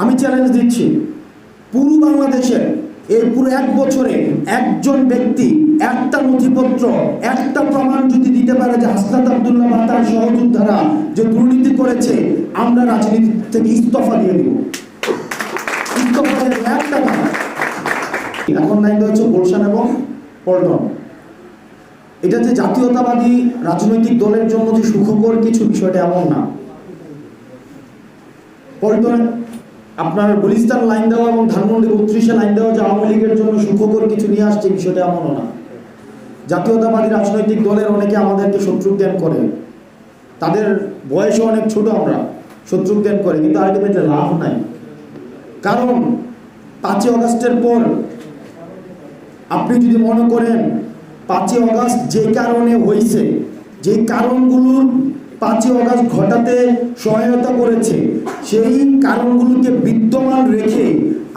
আমি চ্যালেঞ্জ দিচ্ছি। পুরো বাংলাদেশের এই পুরো এক বছরে একজন ব্যক্তি একটা নথিপত্র, একটা প্রমাণ যদি দিতে পারে যে হাসনাত আবদুল্লাহ বা তার সহযোদ্ধারা যে দুর্নীতি করেছে, আমরা রাজনীতি থেকে ইস্তফা দিয়ে দিব। একটা এখন লাইন হচ্ছে গুলশান এবং পল্টন। এটা যে জাতীয়তাবাদী রাজনৈতিক দলের জন্য যে সুখকর কিছু বিষয়টা এমন না। পল্টনে আপনার গুলিস্তান লাইন দেওয়া এবং ধানমন্ডি বত্রিশে লাইন দেওয়া যে আওয়ামী লীগের জন্য সুখকর কিছু নিয়ে আসছে বিষয়টা এমনও না। জাতীয়তাবাদী রাজনৈতিক দলের অনেকে আমাদেরকে শত্রু জ্ঞান করে। তাদের বয়সও অনেক ছোট আমরা শত্রু জ্ঞান করে, কিন্তু আলটিমেটলি লাভ নাই। কারণ পাঁচই অগস্টের পর আপনি যদি মনে করেন, পাঁচই অগস্ট যে কারণে হয়েছে যে কারণগুলোর পাঁচই অগস্ট ঘটাতে সহায়তা করেছে। সেই কারণগুলোকে বিদ্যমান রেখে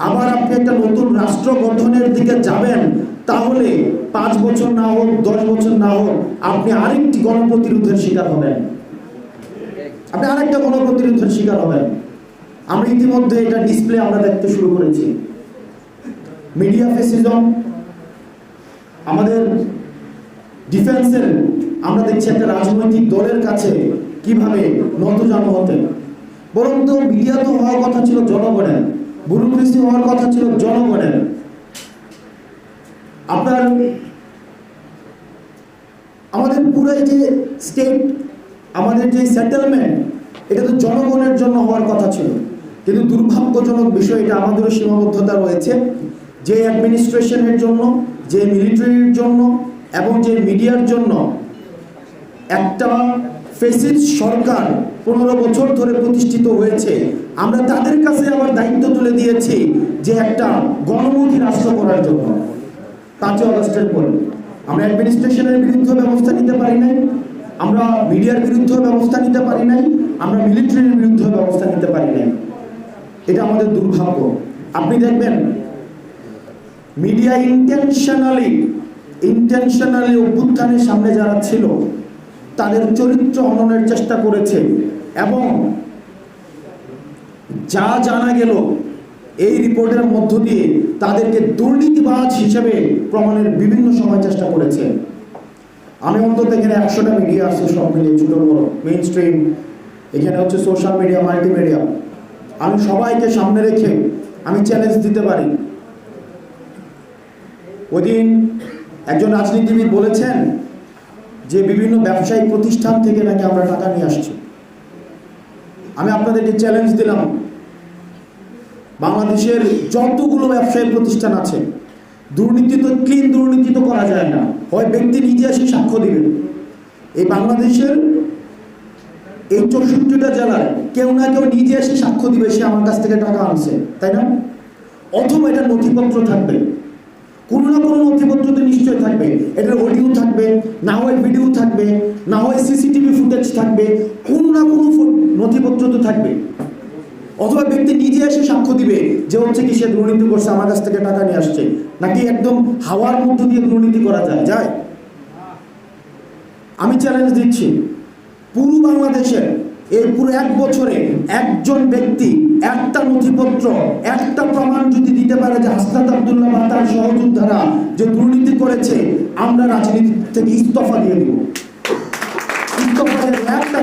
আবার আপনি একটা নতুন রাষ্ট্র গঠনের দিকে যাবেন, তাহলে পাঁচ বছর না হোক, দশ বছর না হোক, আপনি আরেকটি গণপ্রতিরোধের শিকার হবেন। আপনি আরেকটা গণপ্রতিরোধের শিকার হবেন। আমরা ইতিমধ্যে এটা ডিসপ্লে আমরা দেখতে শুরু করেছি। মিডিয়া ফেসিজম আমাদের ডিফেন্সের আমরা দেখছি একটা রাজনৈতিক দলের কাছে কীভাবে নতজানু হতে বরং তো মিডিয়া তো হওয়ার কথা ছিল জনগণের ব্যুরোক্রেসি হওয়ার কথা ছিল জনগণের। আপনার, আমাদের পুরো যে স্টেট আমাদের যে সেটেলমেন্ট এটা তো জনগণের জন্য হওয়ার কথা ছিল। কিন্তু দুর্ভাগ্যজনক বিষয় এটা আমাদেরও সীমাবদ্ধতা রয়েছে। যে অ্যাডমিনিস্ট্রেশনের জন্য, যে মিলিটারির জন্য এবং যে মিডিয়ার জন্য একটা ফেসিস সরকার পনেরো বছর ধরে প্রতিষ্ঠিত হয়েছে, আমরা তাদের কাছে আবার দায়িত্ব তুলে দিয়েছি যে একটা গণমুখী রাষ্ট্র করার জন্য। পাঁচই অগস্টের পরে। আমরা অ্যাডমিনিস্ট্রেশনের বিরুদ্ধে ব্যবস্থা নিতে পারি নাই, আমরা মিডিয়ার বিরুদ্ধে ব্যবস্থা নিতে পারি নাই, আমরা মিলিটারির বিরুদ্ধে ব্যবস্থা নিতে পারি নাই। এটা আমাদের দুর্ভাগ্য। আপনি দেখবেন, মিডিয়া ইন্টেনশনালি ইন্টেনশনালি অভ্যুত্থানের সামনে যারা ছিল, তাদের চরিত্র হননের চেষ্টা করেছে এবং যা জানা গেল এই রিপোর্টের মধ্য দিয়ে তাদেরকে দুর্নীতিবাজ হিসেবে প্রমাণের বিভিন্ন সময় চেষ্টা করেছে। আমি অন্তত এখানে একশোটা মিডিয়া আছে, সব মিলিয়ে ছোটো বড় মেইন স্ট্রিম এখানে হচ্ছে সোশ্যাল মিডিয়া মাল্টিমিডিয়া আমি সবাইকে সামনে রেখে আমি চ্যালেঞ্জ দিতে পারি। ওদিন একজন রাজনীতিবিদ বলেছেন যে বিভিন্ন ব্যবসায়িক প্রতিষ্ঠান থেকে নাকি আমরা টাকা নিয়ে আসছি। আমি আপনাদেরকে চ্যালেঞ্জ দিলাম। বাংলাদেশের যতগুলো ব্যবসায়ী প্রতিষ্ঠান আছে, দুর্নীতি তো ক্লিন দুর্নীতি তো করা যায় না। হয় ব্যক্তি নিজে এসে সাক্ষ্য দিবে। এই বাংলাদেশের এই চৌষট্টিটা জেলায় কেউ না কেউ নিজে এসে সাক্ষ্য দিবে সে আমার কাছ থেকে টাকা আনছে, তাই না? অথবা এটা নথিপত্র থাকবে। কোনো না কোনো নথিপত্র তো নিশ্চয় থাকবে। এটার অডিও থাকবে, না হয় ভিডিও থাকবে, না হয় সিসিটিভি ফুটেজ থাকবে, কোনো না কোনো নথিপত্র তো থাকবে। অথবা ব্যক্তি নিজে এসে সাক্ষ্য দিবে যে হচ্ছে কি সে দুর্নীতি করছে, আমার কাছ থেকে টাকা নিয়ে আসছে। নাকি একদম হাওয়ার মধ্য দিয়ে দুর্নীতি করা যায় যায়? আমি চ্যালেঞ্জ দিচ্ছি। পুরো বাংলাদেশের এই পুরো এক বছরে একজন ব্যক্তি, একটা নথিপত্র, একটা প্রমাণ যদি দিতে পারে যে হাসনাত আবদুল্লাহ বা তার সহযোদ্ধারা যে দুর্নীতি করেছে, আমরা রাজনীতি থেকে ইস্তফা দিয়ে দেব। ইস্তফা একটা